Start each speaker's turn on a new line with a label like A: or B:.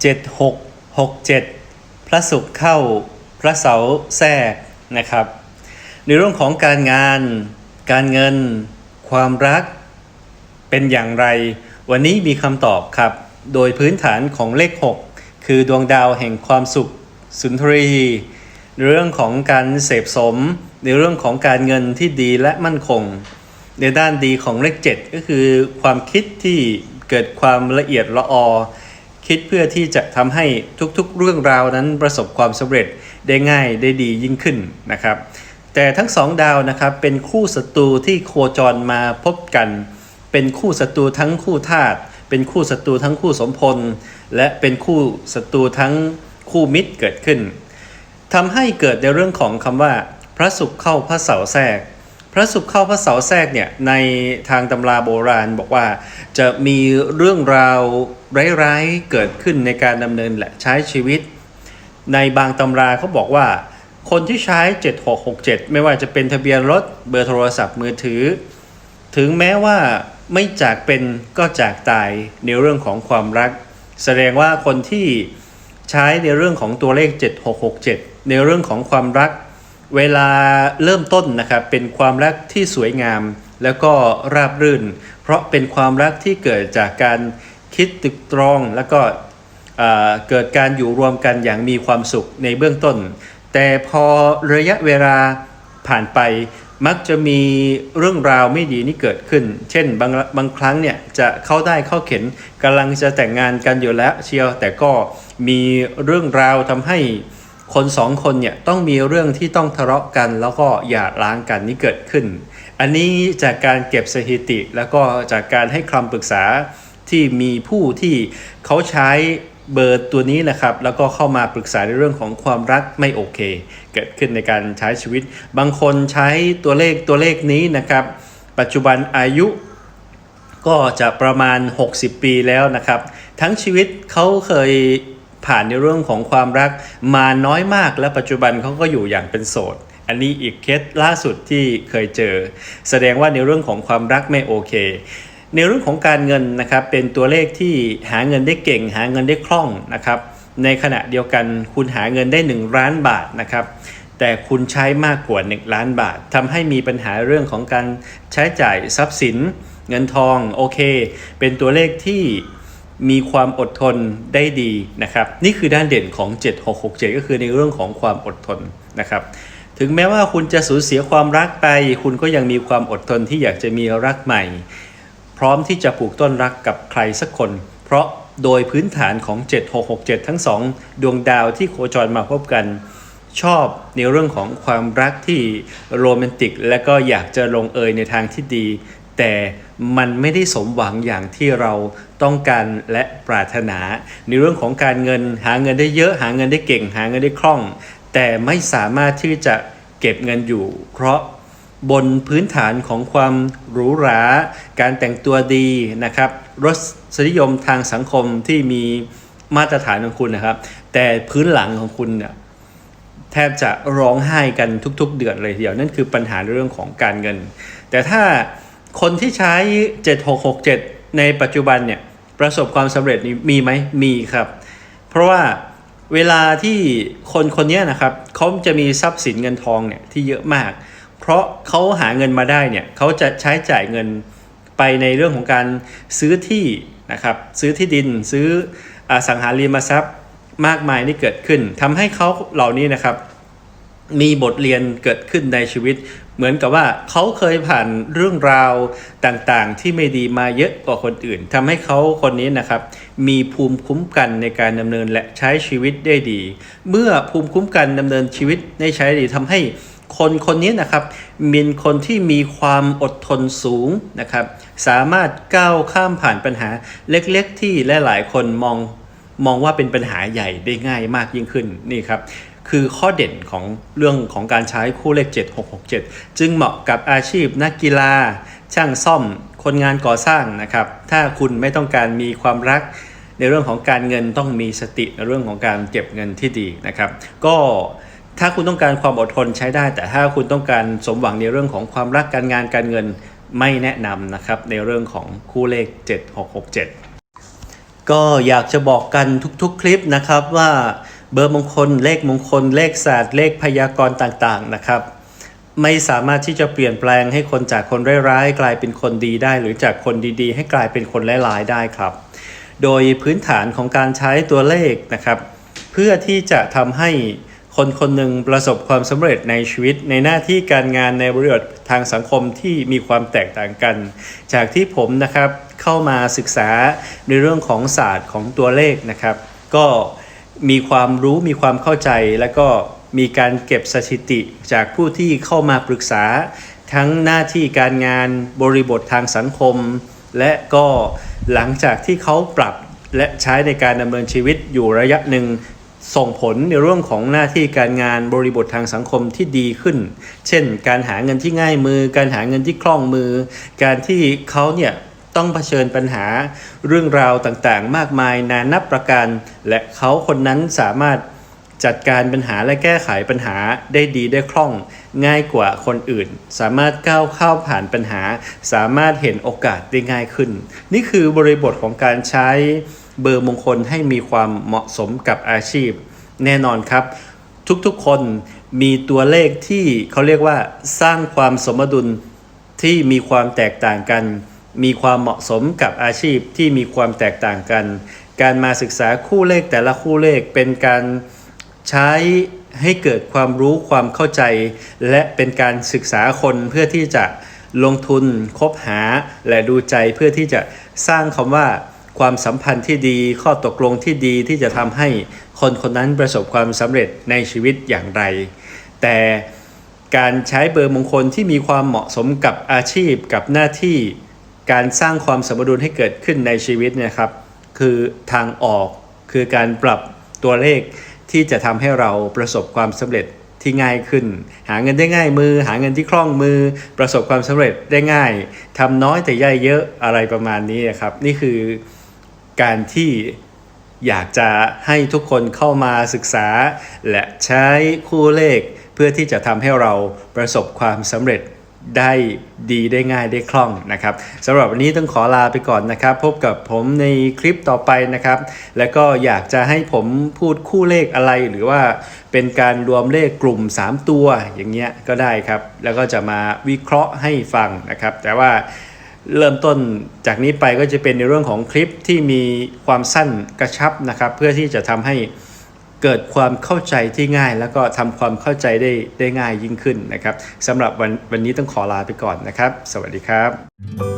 A: 7667 พระศุกร์เข้าพระเสาแทรกนะครับ ในเรื่องของการงาน การเงิน ความรัก เป็นอย่างไร วันนี้มีคำตอบครับ โดยพื้นฐานของเลข 6 คือดวงดาวแห่งความสุข สุนทรีในเรื่องของการเสพสม ในเรื่องของการเงินที่ดีและมั่นคง ในด้านดีของเลข 7 ก็คือความคิดที่เกิดความละเอียดละออ คิดเพื่อที่จะทำให้ทุกๆเรื่องราวนั้นประสบความสำเร็จได้ง่ายได้ดียิ่งขึ้นนะครับ แต่ทั้งสองดาวนะครับเป็นคู่ศัตรูที่โคจรมาพบกัน เป็นคู่ศัตรูทั้งคู่ธาตุเป็นคู่ศัตรูทั้งคู่สมพล และเป็นคู่ศัตรูทั้งคู่มิตรเกิดขึ้นทำให้เกิดในเรื่องของคำว่า พระศุกร์เข้าพระเสาร์แทรก พระศุกร์เข้าพระเสาแทรกเนี่ยในทางตำราโบราณบอกว่าจะมีเรื่องราวร้ายๆเกิดขึ้นในการดำเนินและใช้ชีวิต ในบางตำราเขาบอกว่า คนที่ใช้ 7667 ไม่ว่าจะเป็นทะเบียนรถเบอร์โทรศัพท์มือถือ ถึงแม้ว่าไม่จากเป็นก็จากตายในเรื่องของความรัก แสดงว่าคนที่ใช้ในเรื่องของตัวเลข 7667 ในเรื่องของความรัก เวลาเริ่มต้นนะครับเป็นความรักที่สวยงามแล้วก็ราบรื่น เพราะเป็นความรักที่เกิดจากการคิดตึกตรองแล้วก็เกิดการอยู่รวมกันอย่างมีความสุขในเบื้องต้น แต่พอระยะเวลาผ่านไปมักจะมีเรื่องราวไม่ดีนี่เกิดขึ้น เช่นบางบางครั้งเนี่ยจะเข้าได้เข้าเข็นกำลังจะแต่งงานกันอยู่แล้วเชียว แต่ก็มีเรื่องราวทำให้ คนสองคนเนี่ยต้องมีเรื่องที่ต้องทะเลาะกันแล้วก็หย่าร้างกันนี่เกิดขึ้น อันนี้จากการเก็บสถิติแล้วก็จากการให้คำปรึกษาที่มีผู้ที่เขาใช้เบอร์ตัวนี้นะครับ แล้วก็เข้ามาปรึกษาในเรื่องของความรักไม่โอเค เกิดขึ้นในการใช้ชีวิต บางคนใช้ตัวเลขตัวเลขนี้นะครับ ปัจจุบันอายุก็จะประมาณ 60 ปีแล้วนะครับ ทั้งชีวิตเขาเคย ผ่านในเรื่องของความรักมาน้อยมากและปัจจุบันเขาก็อยู่อย่างเป็นโสด อันนี้อีกเคสล่าสุดที่เคยเจอ แสดงว่าในเรื่องของความรักไม่โอเค ในเรื่องของการเงินนะครับเป็นตัวเลขที่หาเงินได้เก่ง หาเงินได้คล่องนะครับ ในขณะเดียวกันคุณหาเงินได้ 1 ล้านบาทนะครับแต่คุณใช้มากกว่า 1 ล้านบาททำให้มีปัญหาเรื่องของการใช้จ่ายทรัพย์สิน เงินทองโอเค เป็นตัวเลขที่ มีความอดทนได้ดีนะครับ นี่คือด้านเด่นของ 7667 ก็คือในเรื่องของความอดทนนะครับถึงแม้ว่าคุณจะสูญเสียความรักไป คุณก็ยังมีความอดทนที่อยากจะมีรักใหม่ พร้อมที่จะปลูกต้นรักกับใครสักคน เพราะโดยพื้นฐานของ 7667 ทั้งสองดวงดาวที่โคจรมาพบกัน ชอบในเรื่องของความรักที่โรแมนติก และก็อยากจะลงเอยในทางที่ดี แต่มันไม่ได้สมหวังอย่างที่เราต้องการและปรารถนา ในเรื่องของการเงินหาเงินได้เยอะ หาเงินได้เก่ง หาเงินได้คล่อง แต่ไม่สามารถที่จะเก็บเงินอยู่ เพราะบนพื้นฐานของความหรูหรา การแต่งตัวดีนะครับรสนิยมทางสังคมที่มีมาตรฐานของคุณนะครับ แต่พื้นหลังของคุณเนี่ยแทบจะร้องไห้กันทุกๆ เดือนเลยทีเดียวนั่นคือปัญหาเรื่องของการเงิน แต่ถ้า คนที่ใช้ 7667 ในปัจจุบันเนี่ยประสบความสำเร็จมีไหมมีครับ เพราะว่าเวลาที่คนคนนี้นะครับเขาจะมีทรัพย์สินเงินทองเนี่ยที่เยอะมาก เพราะเขาหาเงินมาได้เนี่ยเขาจะใช้จ่ายเงินไปในเรื่องของการซื้อที่นะครับซื้อที่ดินซื้ออสังหาริมทรัพย์มากมายที่เกิดขึ้นทำให้เขาเหล่านี้นะครับ มีบทเรียนเกิดขึ้นในชีวิต เหมือนกับว่าเขาเคยผ่านเรื่องราวต่างๆ ที่ไม่ดีมาเยอะกว่าคนอื่นทำให้เขาคนนี้นะครับมีภูมิคุ้มกันในการดำเนินและใช้ชีวิตได้ดี เมื่อภูมิคุ้มกันดำเนินชีวิตได้ใช้ดีทำให้คนคนนี้นะครับเป็นคนที่มีความอดทนสูงนะครับ สามารถก้าวข้ามผ่านปัญหาเล็กๆ ที่หลายๆ คนมองมองว่าเป็นปัญหาใหญ่ได้ง่ายมากยิ่งขึ้นนี่ครับ คือข้อเด่นของเรื่องของการใช้คู่เลข 7667 จึงเหมาะกับอาชีพนักกีฬา ช่างซ่อมคนงานก่อสร้างนะครับ ถ้าคุณไม่ต้องการมีความรัก ในเรื่องของการเงินต้องมีสติในเรื่องของการเก็บเงินที่ดีนะครับ ก็ถ้าคุณต้องการความอดทนใช้ได้ แต่ถ้าคุณต้องการสมหวังในเรื่องของความรักการงานการเงินไม่แนะนำนะครับในเรื่องของคู่เลข 7667 ก็อยากจะบอกกันทุกๆคลิปนะครับว่า เบอร์มงคล เลขมงคล เลขศาสตร์ เลขพยากรณ์ต่างๆนะครับ ไม่สามารถที่จะเปลี่ยนแปลงให้คนจากคนร้ายๆกลายเป็นคนดีได้ หรือจากคนดีๆ ให้กลายเป็นคนร้ายๆได้ครับ โดยพื้นฐานของการใช้ตัวเลขนะครับ เพื่อที่จะทำให้คนคนหนึ่งประสบความสำเร็จในชีวิต ในหน้าที่การงานในบริบททางสังคมที่มีความแตกต่างกัน จากที่ผมนะครับเข้ามาศึกษาในเรื่องของศาสตร์ของตัวเลขนะครับ ก็ มีความรู้มีความเข้าใจ แล้วก็มีการเก็บสถิติจากผู้ที่เข้ามาปรึกษา ทั้งหน้าที่การงานบริบททางสังคม และก็หลังจากที่เขาปรับและใช้ในการดำเนินชีวิตอยู่ระยะหนึ่งส่งผลในเรื่องของหน้าที่การงานบริบททางสังคมที่ดีขึ้น เช่น การหาเงินที่ง่ายมือ การหาเงินที่คล่องมือ การที่เขาเนี่ย ต้องเผชิญปัญหาเรื่องราวต่างๆ มากมายนานับประการ และเขาคนนั้นสามารถจัดการปัญหาและแก้ไขปัญหาได้ดีได้คล่อง ง่ายกว่าคนอื่น สามารถก้าวเข้าผ่านปัญหา สามารถเห็นโอกาสได้ง่ายขึ้น นี่คือบริบทของการใช้เบอร์มงคลให้มีความเหมาะสมกับอาชีพ แน่นอนครับ ทุกๆคนมีตัวเลขที่เขาเรียกว่าสร้างความสมดุลที่มีความแตกต่างกัน มีความเหมาะสมกับอาชีพที่มีความแตกต่างกัน การมาศึกษาคู่เลขแต่ละคู่เลขเป็นการใช้ให้เกิดความรู้ความเข้าใจ และเป็นการศึกษาคนเพื่อที่จะลงทุนคบหาและดูใจเพื่อที่จะสร้างคำว่าความสัมพันธ์ที่ดี ข้อตกลงที่ดีที่จะทำให้คนคนนั้นประสบความสำเร็จในชีวิตอย่างไร แต่การใช้เบอร์มงคลที่มีความเหมาะสมกับอาชีพกับหน้าที่ การสร้างความสมดุลให้เกิดขึ้นในชีวิตเนะครับคือทางออกคือการปรับตัวเลขที่จะทำให้เราประสบความสำเร็จที่ง่ายขึ้น หาเงินได้ง่ายมือ หาเงินที่คล่องมือ ประสบความสำเร็จได้ง่ายทำน้อยแต่ได้เยอะอะไรประมาณนี้นะครับ นี่คือการที่อยากจะให้ทุกคนเข้ามาศึกษา และใช้คู่เลขเพื่อที่จะทำให้เราประสบความสำเร็จ ได้ดีได้ง่ายได้คล่องนะครับสำหรับวันนี้ต้องขอลาไปก่อนนะครับ พบกับผมในคลิปต่อไปนะครับ แล้วก็อยากจะให้ผมพูดคู่เลขอะไรหรือว่าเป็นการรวมเลขกลุ่ม 3 ตัวอย่างเงี้ยก็ได้ครับ แล้วก็จะมาวิเคราะห์ให้ฟังนะครับ แต่ว่าเริ่มต้นจากนี้ไปก็จะเป็นในเรื่องของคลิปที่มีความสั้นกระชับนะครับ เพื่อที่จะทำให้ เกิดความเข้าใจที่ง่าย แล้วก็ทำความเข้าใจได้ได้ง่ายยิ่งขึ้นนะครับสำหรับวันวันนี้ต้องขอลาไปก่อนนะครับ สวัสดีครับ